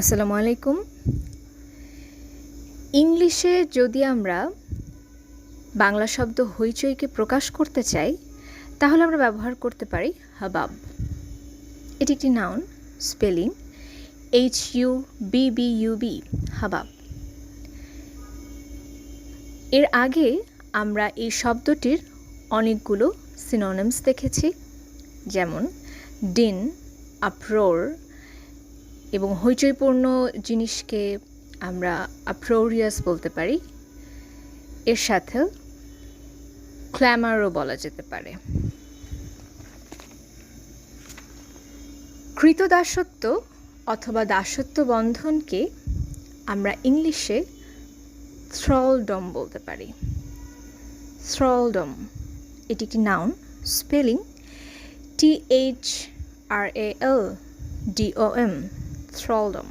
আসসালামু আলাইকুম। ইংলিশে যদি আমরা বাংলা শব্দ হইচইকে প্রকাশ করতে চাই, তাহলে আমরা ব্যবহার করতে পারি হাবাব। এটি একটি noun, spelling H U B B U B, hubbub. এর আগে আমরা এই শব্দটির অনেকগুলো সিনোনিমস দেখেছি, যেমন ডিন আপ্রোর এবং হইচইপূর্ণ জিনিসকে আমরা আপ্রোরিয়াস বলতে পারি। এর সাথে ক্ল্যামারও বলা যেতে পারে। কৃতদাসত্ব অথবা দাসত্ব বন্ধনকে আমরা ইংলিশে থ্রলডম বলতে পারি। থ্রলডম এটি একটি noun spelling T H R A L D O M thraldom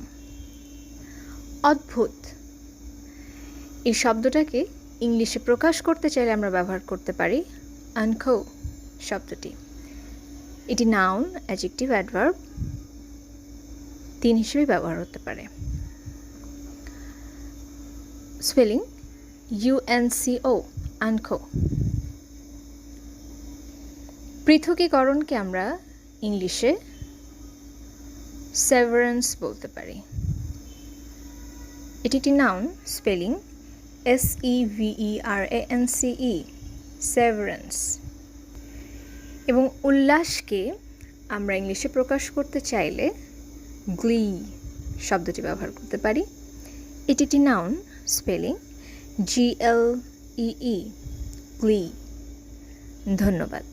অদ্ভুত। এই শব্দটাকে ইংলিশে প্রকাশ করতে চাইলে আমরা ব্যবহার করতে পারি আনখো শব্দটি। এটি নাউন অ্যাজেক্টিভ অ্যাডভার্ব তিন হিসেবে ব্যবহার হতে পারে। স্পেলিং ইউএনসিও আনখো। পৃথকীকরণকে আমরা ইংলিশে সেভারেন্স বলতে পারি। এটি একটি noun spelling S E V E R A N C E severance এবং উল্লাসকে আমরা ইংলিশে প্রকাশ করতে চাইলে গ্লি শব্দটি ব্যবহার করতে পারি। এটি একটি নাউন স্পেলিং জি এল ই গ্লি ধন্যবাদ।